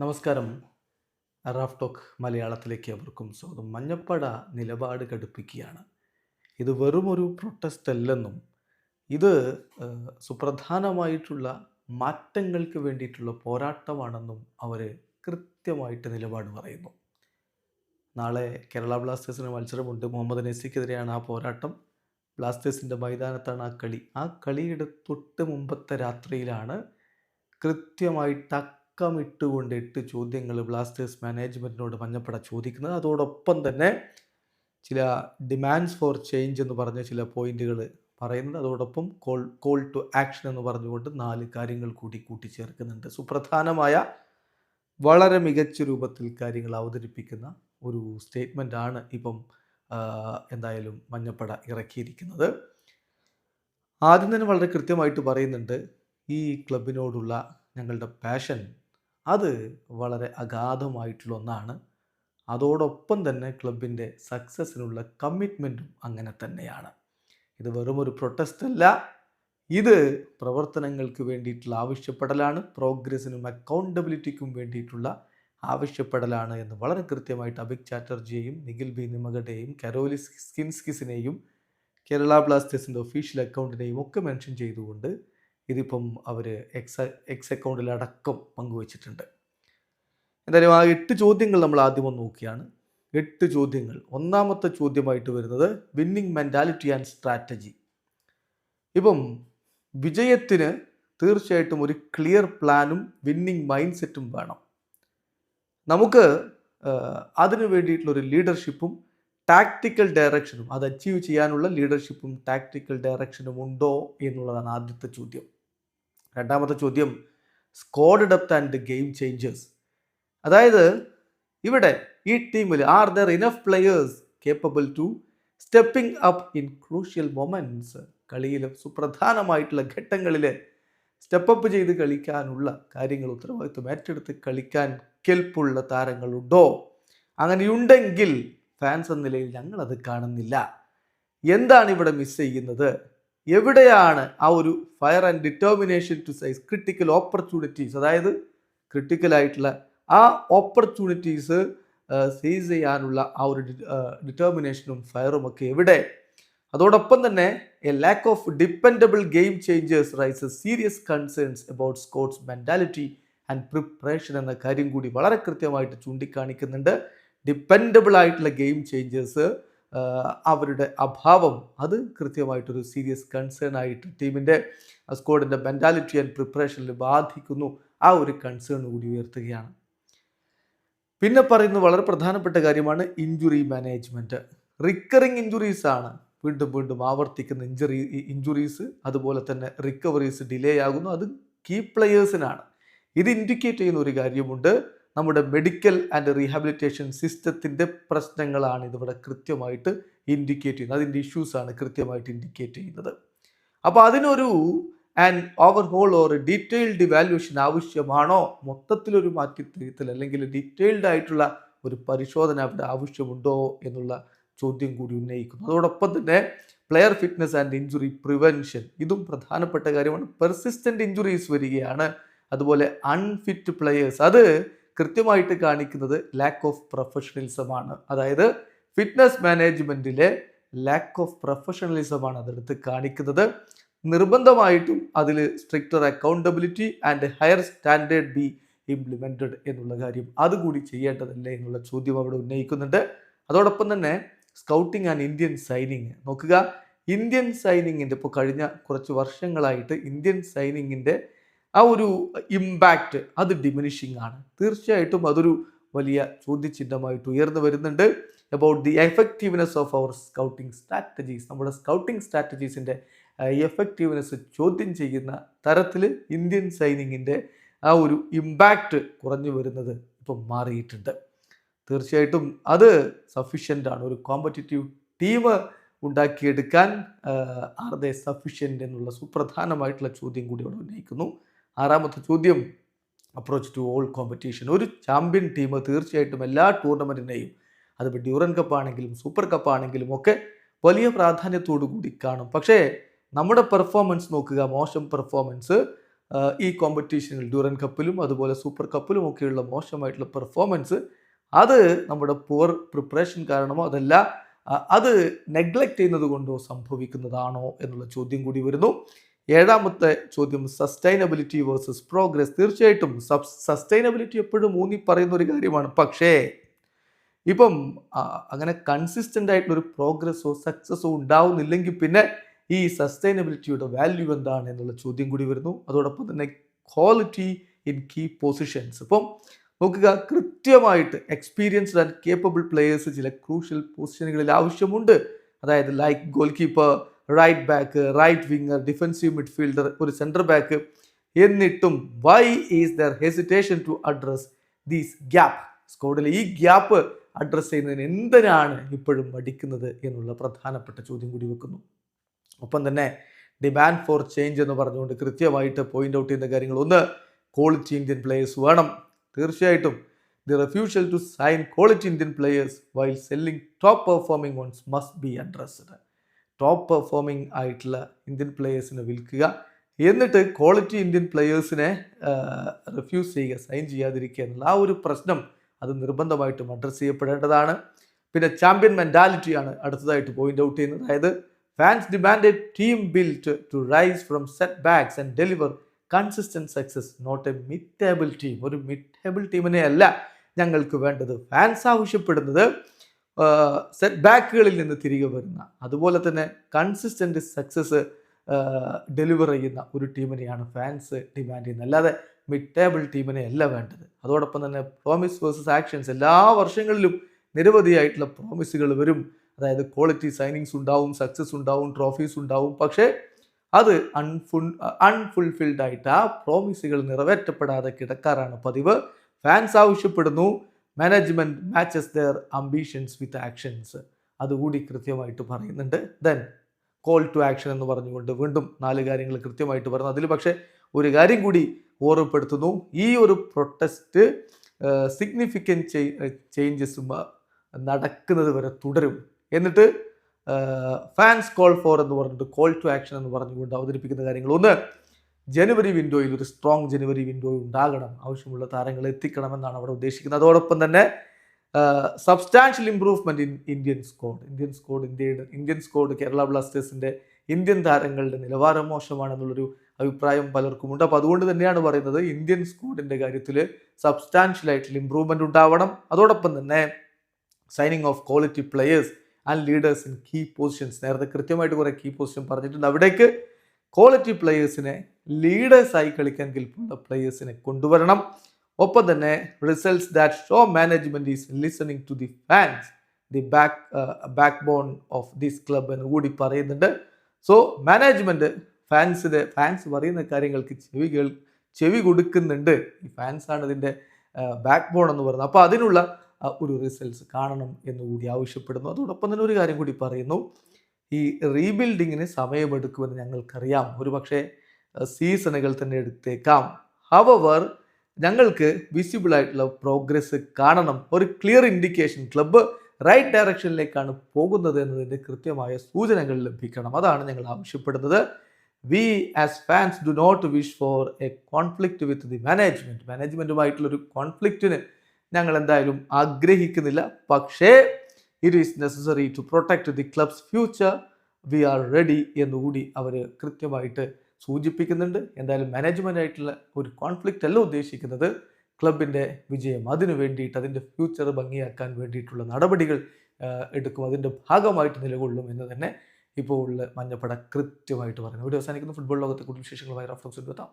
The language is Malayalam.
നമസ്കാരം. റാഫ് ടോക്ക് മലയാളത്തിലേക്ക് അവർക്കും സ്വാഗതം. മഞ്ഞപ്പട നിലപാട് കടുപ്പിക്കുകയാണ്. ഇത് വെറും ഒരു പ്രൊട്ടസ്റ്റ് അല്ലെന്നും ഇത് സുപ്രധാനമായിട്ടുള്ള മാറ്റങ്ങൾക്ക് വേണ്ടിയിട്ടുള്ള പോരാട്ടമാണെന്നും അവർ കൃത്യമായിട്ട് നിലപാട് പറയുന്നു. നാളെ കേരള ബ്ലാസ്റ്റേഴ്സിന് മത്സരമുണ്ട്. മുഹമ്മദ് നസിക്കെതിരെയാണ് ആ പോരാട്ടം. ബ്ലാസ്റ്റേഴ്സിന്റെ മൈതാനത്താണ് ആ കളി. ആ കളിയുടെ തൊട്ട് മുമ്പത്തെ രാത്രിയിലാണ് കൃത്യമായിട്ട് അക്കമിട്ടുകൊണ്ട് എട്ട് ചോദ്യങ്ങൾ ബ്ലാസ്റ്റേഴ്സ് മാനേജ്മെന്റിനോട് മഞ്ഞപ്പട ചോദിക്കുന്നത്. അതോടൊപ്പം തന്നെ ചില ഡിമാൻഡ്സ് ഫോർ ചേഞ്ച് എന്ന് പറഞ്ഞ ചില പോയിന്റുകൾ പറയുന്നത്. അതോടൊപ്പം കോൾ കോൾ ടു ആക്ഷൻ എന്ന് പറഞ്ഞുകൊണ്ട് നാല് കാര്യങ്ങൾ കൂടി കൂട്ടിച്ചേർക്കുന്നുണ്ട്. സുപ്രധാനമായ വളരെ മികച്ച രൂപത്തിൽ കാര്യങ്ങൾ അവതരിപ്പിക്കുന്ന ഒരു സ്റ്റേറ്റ്മെന്റ് ആണ് ഇപ്പം എന്തായാലും മഞ്ഞപ്പട ഇറക്കിയിരിക്കുന്നത്. ആദ്യം തന്നെ വളരെ കൃത്യമായിട്ട് പറയുന്നുണ്ട് ഈ ക്ലബിനോടുള്ള ഞങ്ങളുടെ പാഷൻ അത് വളരെ അഗാധമായിട്ടുള്ള ഒന്നാണ് അതോടൊപ്പം തന്നെ ക്ലബിന്റെ സക്സസ്സിനുള്ള കമ്മിറ്റ്മെന്റും അങ്ങനെ തന്നെയാണ്. ഇത് വെറും ഒരു പ്രൊട്ടസ്റ്റ് അല്ല ഇത് പ്രവർത്തനങ്ങൾക്ക് വേണ്ടിയിട്ടുള്ള ആവശ്യപ്പെടലാണ്. പ്രോഗ്രസ്സിനും അക്കൗണ്ടബിലിറ്റിക്കും വേണ്ടിയിട്ടുള്ള ആവശ്യപ്പെടലാണ് എന്ന് വളരെ കൃത്യമായിട്ട് അഭിക് ചാറ്റർജിയെയും നിഖിൽ ബി നിമകടെയും കരോലി സ്കിൻസ്കിസിനെയും കേരള ബ്ലാസ്റ്റേഴ്സിന്റെ ഒഫീഷ്യൽ അക്കൗണ്ടിനെയും ഒക്കെ മെൻഷൻ ചെയ്തുകൊണ്ട് ഇതിപ്പം അവർ എക്സ് എക്സ് അക്കൗണ്ടിലടക്കം പങ്കുവച്ചിട്ടുണ്ട്. എന്തായാലും ആ എട്ട് ചോദ്യങ്ങൾ നമ്മൾ ആദ്യം ഒന്ന് നോക്കിയാണ്. എട്ട് ചോദ്യങ്ങൾ. ഒന്നാമത്തെ ചോദ്യമായിട്ട് വരുന്നത് വിന്നിങ് മെന്റാലിറ്റി ആൻഡ് സ്ട്രാറ്റജി ഇപ്പം വിജയത്തിന് തീർച്ചയായിട്ടും ഒരു ക്ലിയർ പ്ലാനും വിന്നിങ് മൈൻഡ് സെറ്റും വേണം. നമുക്ക് അതിനു വേണ്ടിയിട്ടുള്ളൊരു ലീഡർഷിപ്പും ടാക്ടിക്കൽ ഡയറക്ഷനും അത് അച്ചീവ് ചെയ്യാനുള്ള ലീഡർഷിപ്പും ടാക്ടിക്കൽ ഡയറക്ഷനും ഉണ്ടോ എന്നുള്ളതാണ് ആദ്യത്തെ ചോദ്യം. രണ്ടാമത്തെ ചോദ്യം squad depth and game changers അതായത് ഇവിടെ ഈ ടീമിൽ are there enough players capable to stepping up in crucial moments കളിയിൽ സുപ്രധാനമായിട്ടുള്ള ഘട്ടങ്ങളിൽ സ്റ്റെപ്പപ്പ് ചെയ്ത് കളിക്കാനുള്ള കാര്യങ്ങൾ ഉത്തരവാദിത്വം ഏറ്റെടുത്ത് കളിക്കാൻ കെൽപ്പുള്ള താരങ്ങളുണ്ടോ? അങ്ങനെയുണ്ടെങ്കിൽ ഫാൻസ് എന്ന നിലയിൽ ഞങ്ങളത് കാണുന്നില്ല. എന്താണ് ഇവിടെ മിസ് ചെയ്യുന്നത്? എവിടെയാണ് ആ ഒരു fire and determination to seize critical opportunities അതായത് ക്രിട്ടിക്കലായിട്ടുള്ള ആ ഓപ്പർച്യൂണിറ്റീസ് സീസ് ചെയ്യാനുള്ള ആ ഒരു ഡിറ്റർമിനേഷനും ഫയറും ഒക്കെ എവിടെ? അതോടൊപ്പം തന്നെ a lack of dependable game changers raises serious concerns about scouts mentality and preparation എന്ന കാര്യം കൂടി വളരെ കൃത്യമായിട്ട് ചൂണ്ടിക്കാണിക്കുന്നുണ്ട്. ഡിപ്പെൻഡബിൾ ആയിട്ടുള്ള ഗെയിം ചേഞ്ചേഴ്സ് അവരുടെ അഭാവം. അത് കൃത്യമായിട്ടൊരു സീരിയസ് കൺസേൺ ആയിട്ട് ടീമിന്റെ സ്ക്വാഡിന്റെ മെന്റാലിറ്റി ആൻഡ് പ്രിപ്പറേഷനിൽ ബാധിക്കുന്നു. ആ ഒരു കൺസേൺ കൂടി ഉയർത്തുകയാണ്. പിന്നെ പറയുന്നത് വളരെ പ്രധാനപ്പെട്ട കാര്യമാണ് ഇഞ്ചുറി മാനേജ്മെന്റ് റിക്കറിങ് ഇഞ്ചുറീസ് ആണ്. വീണ്ടും വീണ്ടും ആവർത്തിക്കുന്ന ഇഞ്ചുറി ഇഞ്ചുറീസ് അതുപോലെ തന്നെ റിക്കവറീസ് ഡിലേ ആകുന്നു. അത് കീ പ്ലെയേഴ്സിനാണ് ഇത് ഇൻഡിക്കേറ്റ് ചെയ്യുന്ന ഒരു കാര്യമുണ്ട്. നമ്മുടെ മെഡിക്കൽ ആൻഡ് റീഹാബിലിറ്റേഷൻ സിസ്റ്റത്തിന്റെ പ്രശ്നങ്ങളാണ് ഇതിവിടെ കൃത്യമായിട്ട് ഇൻഡിക്കേറ്റ് ചെയ്യുന്നത്. അതിന്റെ ഇഷ്യൂസാണ് കൃത്യമായിട്ട് ഇൻഡിക്കേറ്റ് ചെയ്യുന്നത്. അപ്പോൾ അതിനൊരു and overhaul or detailed evaluation ആവശ്യമാണോ? മൊത്തത്തിലൊരു മാറ്റിത്തിരുത്തൽ അല്ലെങ്കിൽ ഡീറ്റെയിൽഡ് ആയിട്ടുള്ള ഒരു പരിശോധന അവിടെ ആവശ്യമുണ്ടോ എന്നുള്ള ചോദ്യം കൂടി ഉന്നയിക്കുന്നു. അതോടൊപ്പം തന്നെ player fitness and injury prevention ഇതും പ്രധാനപ്പെട്ട കാര്യമാണ്. പെർസിസ്റ്റന്റ് ഇഞ്ചുറീസ് വരികയാണ്. അതുപോലെ അൺഫിറ്റ് പ്ലെയേഴ്സ് അത് കൃത്യമായിട്ട് കാണിക്കുന്നത് ലാക്ക് ഓഫ് പ്രൊഫഷണലിസമാണ് അതായത് ഫിറ്റ്നസ് മാനേജ്മെന്റിലെ ലാക്ക് ഓഫ് പ്രൊഫഷണലിസമാണ് അതെടുത്ത് കാണിക്കുന്നത്. നിർബന്ധമായിട്ടും അതിൽ stricter accountability and higher standard be implemented എന്നുള്ള കാര്യം അതുകൂടി ചെയ്യേണ്ടതല്ലേ എന്നുള്ള ചോദ്യം അവിടെ ഉന്നയിക്കുന്നുണ്ട്. അതോടൊപ്പം തന്നെ സ്കൗട്ടിംഗ് ആൻഡ് ഇന്ത്യൻ സൈനിങ് നോക്കുക ഇന്ത്യൻ സൈനിങ്ങിന്റെ ഇപ്പോൾ കഴിഞ്ഞ കുറച്ച് വർഷങ്ങളായിട്ട് ഇന്ത്യൻ സൈനിങ്ങിന്റെ ആ ഒരു ഇമ്പാക്റ്റ് അത് ഡിമിനിഷിങ് ആണ്. തീർച്ചയായിട്ടും അതൊരു വലിയ ചോദ്യചിഹ്നമായിട്ട് ഉയർന്നു വരുന്നുണ്ട്. About the effectiveness of our scouting strategies നമ്മുടെ സ്കൗട്ടിംഗ് സ്ട്രാറ്റജീസിന്റെ എഫക്റ്റീവ്നെസ് ചോദ്യം ചെയ്യുന്ന തരത്തിൽ ഇന്ത്യൻ സൈനിങ്ങിന്റെ ആ ഒരു ഇമ്പാക്റ്റ് കുറഞ്ഞു വരുന്നത് ഇപ്പം മാറിയിട്ടുണ്ട്. തീർച്ചയായിട്ടും അത് സഫീഷ്യന്റ് ആണ്. ഒരു കോമ്പറ്റീറ്റീവ് ടീം ഉണ്ടാക്കിയെടുക്കാൻ ആർ ദേ സഫീഷ്യന്റ് എന്നുള്ള സുപ്രധാനമായിട്ടുള്ള ചോദ്യം കൂടി അവിടെ ഉന്നയിക്കുന്നു. ആറാമത്തെ ചോദ്യം. അപ്രോച്ച് ടു ഓൾ കോമ്പറ്റീഷൻ ഒരു ചാമ്പ്യൻ ടീം തീർച്ചയായിട്ടും എല്ലാ ടൂർണമെന്റിനെയും അതിപ്പോൾ ഡ്യൂറൻ കപ്പാണെങ്കിലും സൂപ്പർ കപ്പാണെങ്കിലും ഒക്കെ വലിയ പ്രാധാന്യത്തോടു കൂടി കാണും. പക്ഷേ നമ്മുടെ പെർഫോമൻസ് നോക്കുക മോശം പെർഫോമൻസ് ഈ കോമ്പറ്റീഷനിൽ ഡ്യൂറൻ കപ്പിലും അതുപോലെ സൂപ്പർ കപ്പിലും ഒക്കെയുള്ള മോശമായിട്ടുള്ള പെർഫോമൻസ് അത് നമ്മുടെ പുവർ പ്രിപ്പറേഷൻ കാരണമോ അതല്ല അത് നെഗ്ലക്റ്റ് ചെയ്യുന്നത് കൊണ്ടോ സംഭവിക്കുന്നതാണോ എന്നുള്ള ചോദ്യം കൂടി വരുന്നു. ഏഴാമത്തെ ചോദ്യം സസ്റ്റൈനബിലിറ്റി വേഴ്സസ് പ്രോഗ്രസ് തീർച്ചയായിട്ടും സസ്റ്റൈനബിലിറ്റി എപ്പോഴും ഊന്നി പറയുന്ന ഒരു കാര്യമാണ്. പക്ഷേ ഇപ്പം അങ്ങനെ കൺസിസ്റ്റന്റ് ആയിട്ടുള്ളൊരു പ്രോഗ്രസ്സോ സക്സസ്സോ ഉണ്ടാവുന്നില്ലെങ്കിൽ പിന്നെ ഈ സസ്റ്റൈനബിലിറ്റിയുടെ വാല്യൂ എന്താണ് എന്നുള്ള ചോദ്യം കൂടി വരുന്നു. അതോടൊപ്പം തന്നെ ക്വാളിറ്റി ഇൻ കീ പൊസിഷൻസ് ഇപ്പം നോക്കുക കൃത്യമായിട്ട് എക്സ്പീരിയൻസ്ഡ് ആൻഡ് കേപ്പബിൾ പ്ലേയേഴ്സ് ചില ക്രൂഷ്യൽ പൊസിഷനുകളിൽ ആവശ്യമുണ്ട്. അതായത് like goal keeper right back right winger defensive midfielder ഒരു സെന്റർ ബാക്ക് എന്നിട്ടും why is there hesitation to address these gap സ്കോഡിലെ ഈ ഗ്യാപ്പ് അഡ്രസ്സ് ചെയ്യുന്നതിന് എന്തിനാണ് ഇപ്പോഴും മടിക്കുന്നത് എന്നുള്ള പ്രധാനപ്പെട്ട ചോദ്യം കൂടി വെക്കുന്നു. ഒപ്പം തന്നെ ഡിമാൻഡ് ഫോർ ചേഞ്ച് എന്ന് പറഞ്ഞുകൊണ്ട് കൃത്യമായിട്ട് പോയിന്റ് ഔട്ട് ചെയ്യുന്ന കാര്യങ്ങൾ ഒന്ന് ക്വാളിറ്റി ഇന്ത്യൻ പ്ലേയേഴ്സ് വേണം. തീർച്ചയായിട്ടും the refusal to sign quality Indian players while selling top performing ones must be addressed top performing ആയിട്ടുള്ള ഇന്ത്യൻ പ്ലെയേഴ്സിനെ വിൽക്കുക. എന്നിട്ട് ക്വാളിറ്റി ഇന്ത്യൻ പ്ലെയേഴ്സിനെ റിഫ്യൂസ് ചെയ്യുക സൈൻ ചെയ്യാതിരിക്കുക എന്നുള്ള ആ ഒരു പ്രശ്നം അത് നിർബന്ധമായിട്ടും അഡ്രസ്സ് ചെയ്യപ്പെടേണ്ടതാണ്. പിന്നെ ചാമ്പ്യൻ മെന്റാലിറ്റിയാണ് അടുത്തതായിട്ട് പോയിന്റ് ഔട്ട് ചെയ്യുന്നത്. അതായത് fans demand a team built to rise from setbacks and deliver consistent success not a mid table team ഒരു മിറ്റേബിൾ ടീമിനെ അല്ല ഞങ്ങൾക്ക് വേണ്ടത്. ഫാൻസ് ആവശ്യപ്പെടുന്നത് സെറ്റ് ബാക്കുകളിൽ നിന്ന് തിരികെ വരുന്ന അതുപോലെ തന്നെ കൺസിസ്റ്റന്റ് സക്സസ് ഡെലിവർ ചെയ്യുന്ന ഒരു ടീമിനെയാണ് ഫാൻസ് ഡിമാൻഡ് ചെയ്യുന്നത്. അല്ലാതെ മിഡ് ടേബിൾ ടീമിനെ അല്ല വേണ്ടത്. അതോടൊപ്പം തന്നെ പ്രോമിസ് വേഴ്സസ് ആക്ഷൻസ് എല്ലാ വർഷങ്ങളിലും നിരവധിയായിട്ടുള്ള പ്രോമിസുകൾ വരും. അതായത് ക്വാളിറ്റി സൈനിങ്സ് ഉണ്ടാവും സക്സസ് ഉണ്ടാവും ട്രോഫീസ് ഉണ്ടാവും. പക്ഷേ അത് അൺഫുൾ അൺഫുൾഫിൽഡ് ആയിട്ട് ആ പ്രോമിസുകൾ നിറവേറ്റപ്പെടാതെ കിടക്കാറാണ് പതിവ്. ഫാൻസ് ആവശ്യപ്പെടുന്നു. Management matches their ambitions with actions അതുകൂടി കൃത്യമായിട്ട് പറയുന്നുണ്ട്. ദെൻ കോൾ ടു ആക്ഷൻ എന്ന് പറഞ്ഞുകൊണ്ട് വീണ്ടും നാല് കാര്യങ്ങൾ കൃത്യമായിട്ട് പറഞ്ഞു. അതിൽ പക്ഷേ ഒരു കാര്യം കൂടി ഓർമ്മപ്പെടുത്തുന്നു. ഈ ഒരു പ്രൊട്ടസ്റ്റ് സിഗ്നിഫിക്കന്റ് ചേഞ്ചസ് നടക്കുന്നത് വരെ തുടരും. എന്നിട്ട് ഫാൻസ് കോൾ ഫോർ എന്ന് പറഞ്ഞിട്ട് കോൾ ടു ആക്ഷൻ എന്ന് പറഞ്ഞുകൊണ്ട് അവതരിപ്പിക്കുന്ന കാര്യങ്ങൾ. ഒന്ന് ജനുവരി വിൻഡോയിൽ ഒരു സ്ട്രോങ് ജനുവരി വിൻഡോ ഉണ്ടാകണം. ആവശ്യമുള്ള താരങ്ങൾ എത്തിക്കണമെന്നാണ് അവിടെ ഉദ്ദേശിക്കുന്നത്. അതോടൊപ്പം തന്നെ substantial improvement in Indian squad Indian squad ഇന്ത്യയുടെ ഇന്ത്യൻ സ്കോഡ് കേരള ബ്ലാസ്റ്റേഴ്സിന്റെ ഇന്ത്യൻ താരങ്ങളുടെ നിലവാരം മോശമാണെന്നുള്ളൊരു അഭിപ്രായം പലർക്കുമുണ്ട്. അപ്പോൾ അതുകൊണ്ട് തന്നെയാണ് പറയുന്നത് ഇന്ത്യൻ സ്കോഡിന്റെ കാര്യത്തിൽ സബ്സ്റ്റാൻഷ്യൽ ആയിട്ടുള്ള ഇമ്പ്രൂവ്മെന്റ് ഉണ്ടാവണം. അതോടൊപ്പം തന്നെ signing of quality players and leaders in key positions നേരത്തെ കൃത്യമായിട്ട് കുറേ കീ പൊസിഷൻ പറഞ്ഞിട്ടുണ്ട്. അവിടേക്ക് ക്വാളിറ്റി പ്ലെയേഴ്സിനെ ലീഡേഴ്സായി കളിക്കാൻ കെൽപ്പുള്ള പ്ലെയേഴ്സിനെ കൊണ്ടുവരണം. ഒപ്പം തന്നെ results that show management is listening to the fans the back backbone of this club എന്ന് കൂടി പറയുന്നുണ്ട്. സോ മാനേജ്മെന്റ് ഫാൻസിന്റെ ഫാൻസ് പറയുന്ന കാര്യങ്ങൾക്ക് ചെവി കേൾ ചെവി കൊടുക്കുന്നുണ്ട്. ഈ ഫാൻസാണ് ഇതിന്റെ ബാക്ക് ബോൺ എന്ന് പറയുന്നത്. അപ്പോൾ അതിനുള്ള ഒരു റിസൾട്ട്സ് കാണണം എന്ന് കൂടി ആവശ്യപ്പെടുന്നു. അതോടൊപ്പം തന്നെ ഒരു കാര്യം കൂടി പറയുന്നു. ഈ റീബിൽഡിങ്ങിന് സമയമെടുക്കുമെന്ന് ഞങ്ങൾക്കറിയാം. ഒരു പക്ഷേ സീസണുകൾ തന്നെ എടുത്തേക്കാം. ഹവവർ ഞങ്ങൾക്ക് വിസിബിൾ ആയിട്ടുള്ള പ്രോഗ്രസ് കാണണം. ഒരു ക്ലിയർ ഇൻഡിക്കേഷൻ ക്ലബ്ബ് റൈറ്റ് ഡയറക്ഷനിലേക്കാണ് പോകുന്നത് എന്നതിന്റെ കൃത്യമായ സൂചനകൾ ലഭിക്കണം. അതാണ് ഞങ്ങൾ ആവശ്യപ്പെടുന്നത്. We as fans do not wish for a conflict with the management മാനേജ്മെന്റുമായിട്ടുള്ളൊരു കോൺഫ്ലിക്റ്റിന് ഞങ്ങൾ എന്തായാലും ആഗ്രഹിക്കുന്നില്ല. പക്ഷേ it is necessary to protect the club's future we are ready എന്നുകൂടി അവർ കൃത്യമായിട്ട് സൂചിപ്പിക്കുന്നുണ്ട്. എന്തായാലും മാനേജ്മെന്റ് ആയിട്ടുള്ള ഒരു കോൺഫ്ലിക്റ്റ് അല്ല ഉദ്ദേശിക്കുന്നത്. ക്ലബിന്റെ വിജയം അതിനു വേണ്ടിയിട്ട് അതിന്റെ ഫ്യൂച്ചർ ഭംഗിയാക്കാൻ വേണ്ടിയിട്ടുള്ള നടപടികൾ എടുക്കും. അതിന്റെ ഭാഗമായിട്ട് നിലകൊള്ളും എന്ന് തന്നെ ഇപ്പോൾ ഉള്ള മഞ്ഞപ്പട കൃത്യമായിട്ട് പറയുന്നു. ഇവിടെ അവസാനിക്കുന്ന. ഫുട്ബോൾ ലോകത്തെ കൂടുതൽ വിശേഷങ്ങളുമായി റഫറൻസ് എത്താം.